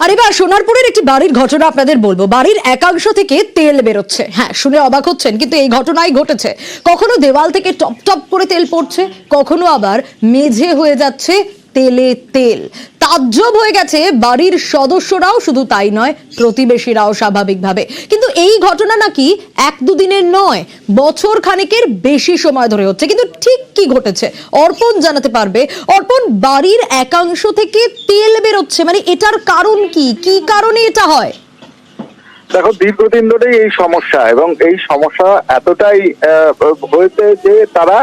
আর এবার সোনারপুরের একটি বাড়ির ঘটনা আপনাদের বলব। বাড়ির একাংশ থেকে তেল বেরোচ্ছে। হ্যাঁ শুনে অবাক হচ্ছেন, কিন্তু এই ঘটনাই ঘটেছে। কখনো দেওয়াল থেকে টপ টপ করে তেল পড়ছে, কখনো আবার মেঝে হয়ে যাচ্ছে তেলে তেল। তাজ্জব হয়ে গেছে বাড়ির সদস্যরাও, শুধু তাই নয়, প্রতিবেশীরাও স্বাভাবিকভাবে। কিন্তু এই ঘটনা নাকি এক দুদিনের নয়, বছর খানেকের বেশি সময় ধরে হচ্ছে। কিন্তু ঠিক কি ঘটেছে? অর্পণ জানাতে পারবে। অর্পণ, বাড়ির একাংশ থেকে তেল বেরোচ্ছে। মানে এটার কারণ কি? কি কারণে এটা হয়? দেখো, দীর্ঘদিন ধরেই এই সমস্যা এবং এই সমস্যা এতটাই হয়েছে যে তারা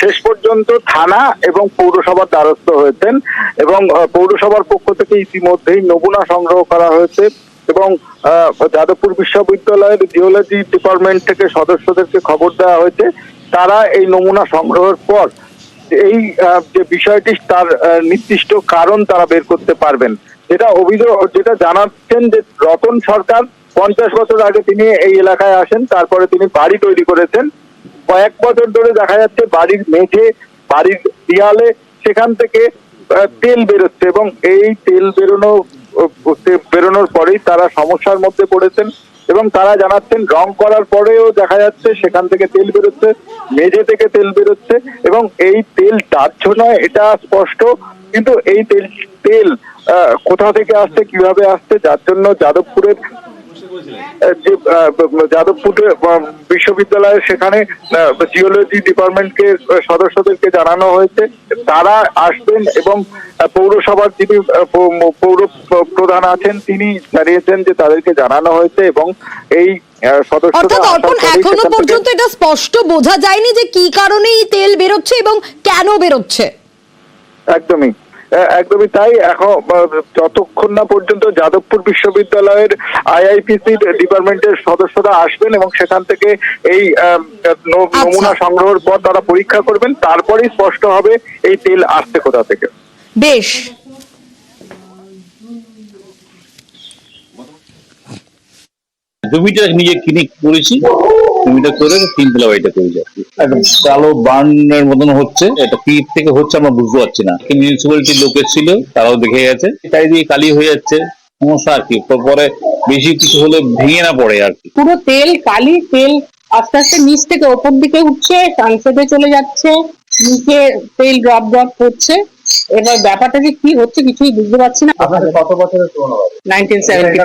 শেষ পর্যন্ত থানা এবং পৌরসভার দ্বারস্থ হয়েছেন এবং পৌরসভার পক্ষ থেকে ইতিমধ্যেই নমুনা সংগ্রহ করা হয়েছে এবং যাদবপুর বিশ্ববিদ্যালয়ের জিওলজি ডিপার্টমেন্ট থেকে সদস্যদেরকে খবর দেওয়া হয়েছে। তারা এই নমুনা সংগ্রহের পর এই যে বিষয়টি তার নির্দিষ্ট কারণ তারা বের করতে পারবেন। যেটা অভিযোগ, যেটা জানাচ্ছেন যে রতন সরকার, পঞ্চাশ বছর আগে তিনি এই এলাকায় আসেন, তারপরে তিনি বাড়ি তৈরি করেছেন। কয়েক বছর ধরে দেখা যাচ্ছে বাড়ির মেঝে, বাড়ির দেয়ালে সেখান থেকে তেল বেরোচ্ছে এবং এই তেল বেরোনো বেরোনোর পরেই তারা সমস্যার মধ্যে পড়েছেন এবং তারা জানাচ্ছেন রং করার পরেও দেখা যাচ্ছে সেখান থেকে তেল বেরোচ্ছে, মেঝে থেকে তেল বেরোচ্ছে এবং এই তেল দাহ্য নয়, এটা স্পষ্ট। কিন্তু এই তেল তেল কোথা থেকে আসছে, কীভাবে আসছে, যার জন্য যাদবপুরের যে আহ, যাদবপুরের বিশ্ববিদ্যালয়ের সেখানে জিওলজি ডিপার্টমেন্টকে সদস্যদেরকে জানানো হয়েছে। তারা আসবেন এবং পৌরসভার যিনি পৌর প্রধান আছেন তিনি জানিয়েছেন যে তাদেরকে জানানো হয়েছে এবং এই অর্থাৎ অর্পণ এখনও পর্যন্ত এটা স্পষ্ট বোঝা যায়নি যে কি কারণে এই তেল বেরোচ্ছে এবং কেন বেরোচ্ছে। একদমই। একদমই তাই। এখন যতক্ষণ না পর্যন্ত যাদবপুর বিশ্ববিদ্যালয়ের আইআইপিসি ডিপার্টমেন্টের সদস্যরা আসবেন এবং সেখান থেকে এই আহ, আচ্ছা। নমুনা সংগ্রহের পর তারা পরীক্ষা করবেন তারপরেই স্পষ্ট হবে এই তেল আসছে কোথা থেকে। বেশ। জমিটা নিজে কিনে করেছি। জমিটা করে তিনতলা বাড়িটা করেছি আর কি। একদম কালো বার্নের মতন হচ্ছে। এটা কি থেকে হচ্ছে আমরা বুঝতে পারছি না। মিউনিসিপ্যালিটির লোক ছিল তারাও দেখে গেছে। চারিদিকে কালি হয়ে যাচ্ছে। সমস্যা আর কি? পরে বেশি কিছু হলে ভেঙে না পড়ে আর কি। পুরো তেল কালি তেল আস্তে আস্তে নিচ থেকে ওপর দিকে উঠছে সানসেটে চলে যাচ্ছে নিচে তেল ড্রপ ড্রপ করছে এবার ব্যাপারটা যে কি হচ্ছে কিছুই বুঝতে পারছি না। কত বছরের পুরনো নাইনটিন সেভেন্টি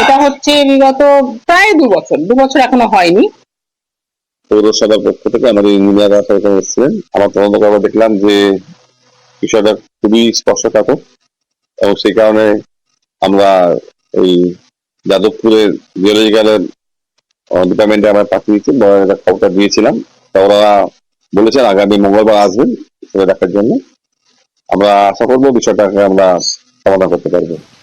এটা হচ্ছে বিগত প্রায় দু বছর দু বছর এখনও হয়নি। পৌরসভার পক্ষ থেকে আমাদের ইঞ্জিনিয়ার এখানে এসেছিলেন। আমার তদন্ত করে দেখলাম যে বিষয়টা খুবই স্পর্শকাতর এবং সেই কারণে আমরা এই যাদবপুরের জিওলজিক্যালের ডিপার্টমেন্টে আমরা পাঠিয়েছি খবরটা দিয়েছিলাম। তা ওরা বলেছেন আগামী মঙ্গলবার আসবেন সেটা দেখার জন্য। আমরা আশা করব বিষয়টাকে আমরা সমাধান করতে পারব।